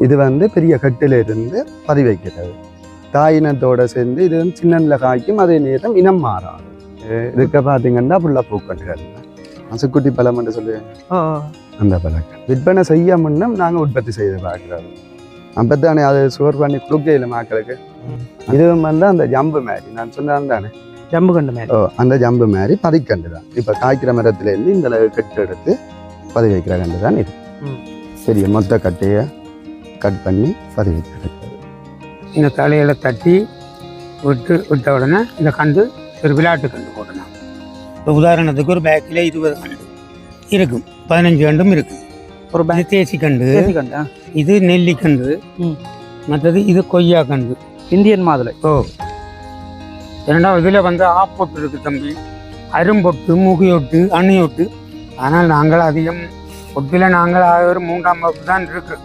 இது வந்து பெரிய கட்டில இருந்து பதிவு வைக்கிறது தாயினத்தோட சேர்ந்து இது வந்து சின்னல காய்க்கும் அதே நேரம் இனம் மாறாது. அஹ் இதுக்கு பார்த்தீங்கன்னா ஃபுல்லாக பூக்கட்டுகள் மசுக்குட்டி பழம் என்று சொல்லி அந்த பழக்கம். விற்பனை செய்ய முன்னும் நாங்கள் உற்பத்தி செய்து பார்க்குறோம். அப்பத்தானே அதை சுவர் பண்ணி கொடுக்கையில் மக்களுக்கு. இதுவும் வந்து அந்த ஜம்பு மாதிரி. நான் சொன்னேன் தானே? ஜம்பு கண்டு மேலே ஓ அந்த ஜம்பு மாதிரி பதிக்கண்டு தான். இப்போ காய்க்கிற மரத்துலேருந்து இந்த கட்டு எடுத்து பதிவு வைக்கிற கண்டு தான் இது. பெரிய மொத்த கட்டையை கட் பண்ணி பதிவு வைக்கிறது இந்த தலையில தட்டி விட்டு விட்ட உடனே இந்த கண்டு ஒரு விளையாட்டு கண்டு போடணும். இப்போ உதாரணத்துக்கு ஒரு பேக்கில் இருபது கண்டு இருக்கும். பதினஞ்சு கண்டும் இருக்கு ஒரு தேசி கண்டு கண்டு. இது நெல்லிக்கண்டு. மற்றது இது கொய்யா கண்டு இந்தியன் மாதுளை. ஓ. இரண்டாவது இதில் வந்து ஆப்பொட்டு இருக்கு தம்பி. அரும்பொட்டு முகியொட்டு அணியொட்டு. ஆனால் நாங்கள் அதிகம் ஒட்டில் நாங்கள் ஒரு மூன்றாம் வகுப்பு தான் இருக்கு.